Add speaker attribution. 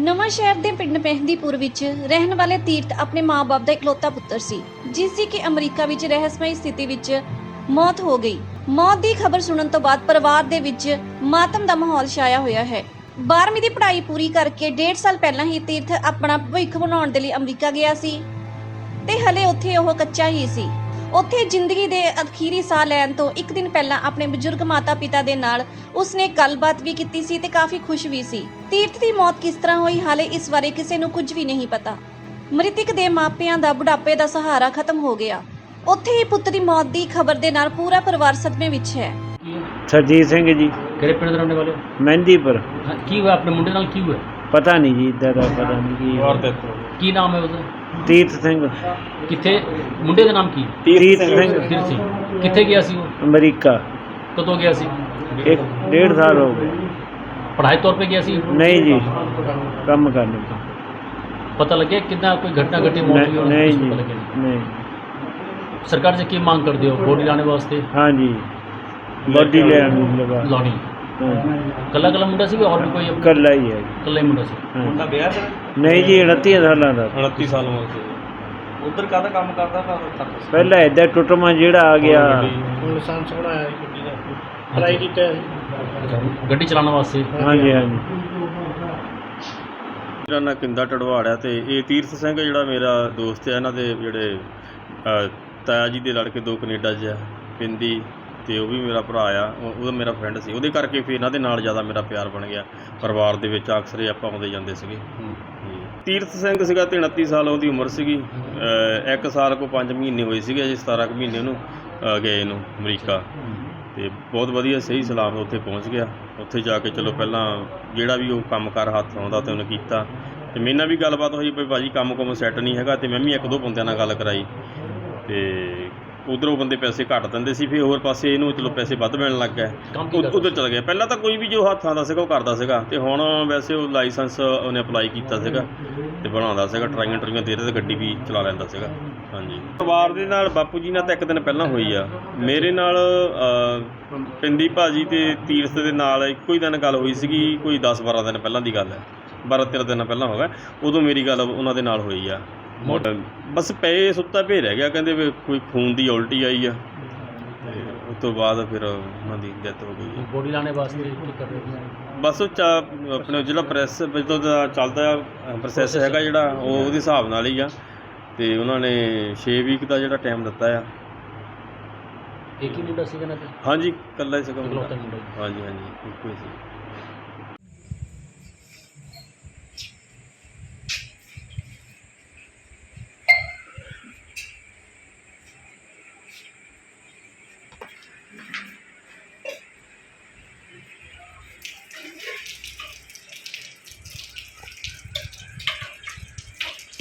Speaker 1: ਨਵਾਂ ਸ਼ਹਿਰ ਦੇ ਪਿੰਡ ਮਹਿੰਦੀਪੁਰ ਵਿੱਚ ਰਹਿਣ ਵਾਲੇ ਤੀਰਥ ਆਪਣੇ ਮਾਂ-ਬਾਪ ਦਾ ਇਕਲੌਤਾ ਪੁੱਤਰ ਸੀ, ਜਿਸ ਦੀ ਕਿ ਅਮਰੀਕਾ ਵਿੱਚ ਰਹੱਸਮਈ ਸਥਿਤੀ ਵਿੱਚ ਮੌਤ ਹੋ ਗਈ। ਮੌਤ ਦੀ ਖਬਰ ਸੁਣਨ ਤੋਂ ਬਾਅਦ ਪਰਿਵਾਰ ਦੇ ਵਿੱਚ ਮਾਤਮ ਦਾ ਮਾਹੌਲ ਛਾਇਆ ਹੋਇਆ ਹੈ। 12ਵੀਂ ਦੀ ਪੜ੍ਹਾਈ ਪੂਰੀ ਕਰਕੇ 1.5 ਸਾਲ ਪਹਿਲਾਂ ਹੀ ਤੀਰਥ ਆਪਣਾ ਭਵਿੱਖ ਬਣਾਉਣ ਦੇ ਲਈ ਅਮਰੀਕਾ ਗਿਆ ਸੀ ਤੇ ਹਲੇ ਉੱਥੇ ਉਹ ਕੱਚਾ ਹੀ ਸੀ। ਉੱਥੇ ਜ਼ਿੰਦਗੀ ਦੇ ਅਖੀਰੀ ਸਾਹ ਲੈਣ ਤੋਂ ਇੱਕ ਦਿਨ ਪਹਿਲਾਂ ਆਪਣੇ ਬਜ਼ੁਰਗ ਮਾਤਾ-ਪਿਤਾ ਦੇ ਨਾਲ ਉਸਨੇ ਗੱਲਬਾਤ ਵੀ ਕੀਤੀ ਸੀ ਤੇ ਕਾਫੀ ਖੁਸ਼ ਵੀ ਸੀ। ਤੀਰਥ ਦੀ ਮੌਤ ਕਿਸ ਤਰ੍ਹਾਂ ਹੋਈ ਹਾਲੇ ਇਸ ਬਾਰੇ ਕਿਸੇ ਨੂੰ ਕੁਝ ਵੀ ਨਹੀਂ ਪਤਾ। ਮ੍ਰਿਤਕ ਦੇ ਮਾਪਿਆਂ ਦਾ ਬੁਢਾਪੇ ਦਾ ਸਹਾਰਾ ਖਤਮ ਹੋ ਗਿਆ। ਉੱਥੇ ਹੀ ਪੁੱਤ ਦੀ ਮੌਤ ਦੀ ਖਬਰ ਦੇ ਨਾਲ ਪੂਰਾ ਪਰਿਵਾਰ ਸਦਮੇ ਵਿੱਚ ਹੈ।
Speaker 2: ਸਰਜੀਤ ਸਿੰਘ ਜੀ।
Speaker 3: ਕਿਹੜੇ ਪਿੰਡ ਦੇ ਰਹਿਣ ਵਾਲੇ ਹੋ?
Speaker 2: ਮਹਿੰਦੀਪੁਰ।
Speaker 3: ਹਾਂ, ਕੀ ਹੋਇਆ? ਆਪਣੇ ਮੁੰਡੇ ਨਾਲ ਕੀ ਹੋਇਆ?
Speaker 2: ਪਤਾ ਨਹੀਂ ਜੀ ਇਦਾਂ ਦਾ ਪਤਾ ਨਹੀਂ ਕੀ ਹੋਇਆ।
Speaker 3: ਕੀ ਨਾਮ ਹੈ ਉਹਦਾ
Speaker 2: ਤੀਰਥ ਸਿੰਘ
Speaker 3: ਕਿੱਥੇ ਮੁੰਡੇ ਦਾ ਨਾਮ ਕੀ
Speaker 2: ਤੀਰਥ ਸਿੰਘ
Speaker 3: ਫਿਰ ਸੀ ਕਿੱਥੇ ਗਿਆ ਸੀ ਉਹ
Speaker 2: ਅਮਰੀਕਾ
Speaker 3: ਕਦੋਂ ਗਿਆ ਸੀ
Speaker 2: ਇੱਕ ਡੇਢ ਸਾਲ ਹੋ ਗਏ
Speaker 3: ਪੜ੍ਹਾਈ ਤੌਰ ਤੇ ਗਿਆ ਸੀ
Speaker 2: ਨਹੀਂ ਜੀ ਕੰਮ ਕਰਨ ਨੂੰ
Speaker 3: ਪਤਾ ਲੱਗਿਆ ਕਿੰਨਾ ਕੋਈ ਘਟਨਾ ਘਟੀ ਮੌਤ ਹੋਈ
Speaker 2: ਨਹੀਂ
Speaker 3: ਹੋਣੀ
Speaker 2: ਨਹੀਂ
Speaker 3: ਕੁਛ
Speaker 2: ਜੀ
Speaker 3: ਪਤਾ ਲੱਗਿਆ ਨਹੀਂ।
Speaker 2: ਨਹੀਂ
Speaker 3: ਸਰਕਾਰ ਸੇ ਕੀ ਮੰਗ ਕਰਦੇ ਹੋ ਬੋਡੀ ਲਾਣੇ ਵਾਸਤੇ
Speaker 2: ਹਾਂ ਜੀ ਬੋਡੀ ਲੈਣ ਨੂੰ ਲਗਾ
Speaker 3: ਲਾਉਣੀ ਕੱਲਾ ਕੱਲਾ ਮੁੰਡਾ ਸੀ ਕਿ ਹੋਰ ਵੀ ਕੋਈ?
Speaker 2: ਕੱਲਾ ਹੀ ਹੈ ਜੀ।
Speaker 3: ਕੱਲਾ ਹੀ ਮੁੰਡਾ ਸੀ।
Speaker 2: ਹਾਂ।
Speaker 4: ਮੁੰਡਾ ਵਿਆਹ ਸੀ
Speaker 2: ਨਹੀਂ ਜੀ 29 ਸਾਲਾਂ ਦਾ।
Speaker 4: 29 ਸਾਲ ਉਮਰ ਸੀ। ਉਧਰ ਕਾਹਦਾ ਕੰਮ ਕਰਦਾ ਤਾਂ ਤੱਕ?
Speaker 2: ਪਹਿਲਾਂ ਏਦਾਂ ਟੁੱਟਮਾ ਜਿਹੜਾ ਆ ਗਿਆ।
Speaker 4: ਹੁਣ ਲਾਇਸੈਂਸ ਬਣਾਇਆ ਜੀ ਗੱਡੀ ਦਾ। ਟਰਾਈ ਕੀਤਾ
Speaker 3: ਅੱਛਾ, ਗੱਡੀ ਚਲਾਉਣ ਵਾਸਤੇ।
Speaker 2: ਹਾਂ ਜੀ ਹਾਂ ਜੀ
Speaker 4: ਮੇਰਾ ਨਾਂ ਕਿੰਦਾ ਟੜਵਾੜਿਆ ਤੇ ਇਹ ਤੀਰਥ ਸਿੰਘ ਜਿਹੜਾ ਮੇਰਾ ਦੋਸਤ ਹੈ ਇਹਨਾਂ ਦੇ ਜਿਹੜੇ ਅ, ਤਾਇਆ ਜੀ ਦੇ ਲੜਕੇ ਦੋ ਕੈਨੇਡਾ 'ਚ ਆ ਪਿੰਦੀ। ਤੇ ਉਹ ਵੀ ਮੇਰਾ ਭਰਾ ਆ ਉਹ- ਉਹਦਾ ਮੇਰਾ ਫਰੈਂਡ ਸੀ। ਉਹਦੇ ਕਰਕੇ ਫਿਰ ਇਹਨਾਂ ਦੇ ਨਾਲ ਜ਼ਿਆਦਾ ਮੇਰਾ ਪਿਆਰ ਬਣ ਗਿਆ। ਪਰਿਵਾਰ ਦੇ ਵਿੱਚ ਅਕਸਰ ਹੀ ਆਪਾਂ ਆਉਂਦੇ ਜਾਂਦੇ ਸੀਗੇ। ਜੀ। ਤੀਰਥ ਸਿੰਘ ਸੀਗਾ ਤੇ 29 ਸਾਲ ਉਹਦੀ ਉਮਰ ਸੀਗੀ। ਇੱਕ ਸਾਲ ਕੋ 5 ਮਹੀਨੇ ਹੋਏ ਸੀਗੇ ਅਜੇ 17 ਕੁ ਮਹੀਨੇ ਉਹਨੂੰ ਗਏ ਨੂੰ ਅਮਰੀਕਾ। ਤੇ ਬਹੁਤ ਵਧੀਆ ਸਹੀ ਸਲਾਮਤ ਉੱਥੇ ਪਹੁੰਚ ਗਿਆ। ਉੱਥੇ ਜਾ ਕੇ ਚਲੋ ਪਹਿਲਾਂ ਜਿਹੜਾ ਵੀ ਉਹ ਕੰਮ ਕਰ ਹੱਥ ਆਉਂਦਾ ਤੇ ਉਹਨੇ ਕੀਤਾ। ਤੇ ਮੇਰੇ ਨਾਲ ਵੀ ਗੱਲਬਾਤ ਹੋਈ ਵੀ ਭਾਜੀ ਕੰਮ ਕੁਮ ਸੈੱਟ ਨਹੀਂ ਹੈਗਾ ਤੇ ਮੈਂ ਵੀ ਇੱਕ ਦੋ ਬੰਦਿਆਂ ਨਾਲ ਗੱਲ ਕਰਾਈ। ਤੇ ਉਧਰੋਂ ਬੰਦੇ ਪੈਸੇ ਘੱਟ ਦਿੰਦੇ ਸੀ ਫਿਰ ਹੋਰ ਪਾਸੇ ਇਹਨੂੰ ਚਲੋ ਪੈਸੇ ਵੱਧ ਮਿਲਣ ਲੱਗ ਗਏ। ਉਧਰ ਚਲ ਗਿਆ ਪਹਿਲਾਂ ਤਾਂ ਕੋਈ ਵੀ ਜੋ ਹੱਥਾਂ ਦਾ ਸੀਗਾ ਉਹ ਕਰਦਾ ਸੀਗਾ। ਤੇ ਹੁਣ ਵੈਸੇ ਉਹ ਲਾਇਸੈਂਸ ਉਹਨੇ ਅਪਲਾਈ ਕੀਤਾ ਸੀਗਾ ਤੇ ਬਣਾਉਂਦਾ ਸੀਗਾ ਟਰਾਈਆਂ ਟਰੀਆਂ ਦੇ ਰਿਹਾ ਤੇ ਗੱਡੀ ਵੀ ਚਲਾ ਲੈਂਦਾ ਸੀਗਾ। ਹਾਂਜੀ। ਪਰਿਵਾਰ ਦੇ ਨਾਲ ਬਾਪੂ ਜੀ ਨਾਲ ਤਾਂ ਇੱਕ ਦਿਨ ਪਹਿਲਾਂ ਹੋਈ ਆ। ਮੇਰੇ ਨਾਲ ਪਿੰਦੀ ਭਾਜੀ ਤੇ ਤੀਰਥ ਦੇ ਨਾਲ ਇੱਕੋ ਹੀ ਦਿਨ ਗੱਲ ਹੋਈ ਸੀਗੀ ਕੋਈ 10 12 ਦਿਨ ਪਹਿਲਾਂ ਦੀ ਗੱਲ ਹੈ। 12 13 ਦਿਨ ਪਹਿਲਾਂ ਹੋ ਗਿਆ ਉਦੋਂ ਮੇਰੀ ਗੱਲ ਉਹਨਾਂ ਦੇ ਨਾਲ ਹੋਈ ਆ। ਬਸ ਪਏ ਸੁੱਤਾ ਪਏ ਰਹਿ ਗਿਆ ਕਹਿੰਦੇ ਵੀ ਕੋਈ ਖੂਨ ਦੀ ਉਲਟੀ ਆਈ ਆ। ਤੇ ਉਸ ਤੋਂ ਬਾਅਦ ਫਿਰ ਉਹਨਾਂ ਦੀ ਡੈਥ ਹੋ ਗਈ।
Speaker 3: ਬੋਡੀ ਲਾਣੇ ਵਾਸਤੇ ਕੀ ਕਰ ਰਹੇ ਹੋ
Speaker 4: ਬਸ ਉਹ ਚਾ ਆਪਣੇ ਜਿਹੜਾ ਪ੍ਰੈਸ ਜਦੋਂ ਦਾ ਚੱਲਦਾ ਪ੍ਰੋਸੈਸ ਹੈਗਾ ਜਿਹੜਾ ਉਹ ਉਹਦੇ ਹਿਸਾਬ ਨਾਲ ਹੀ ਆ। ਤੇ ਉਹਨਾਂ ਨੇ 6 ਵੀਕ ਦਾ ਜਿਹੜਾ ਟਾਈਮ ਦਿੱਤਾ ਆ।
Speaker 3: ਇੱਕ ਹੀ ਮੁੰਡਾ ਸੀਗਾ ਨਾ ਤੇ?
Speaker 4: ਹਾਂਜੀ ਇਕੱਲਾ ਹੀ ਸੀਗਾ ਮੁੰਡਾ।
Speaker 3: ਇਕਲੌਤਾ ਮੁੰਡਾ। ਸੀ।
Speaker 4: ਹਾਂਜੀ ਹਾਂਜੀ ਇੱਕੋ ਹੀ ਸੀ।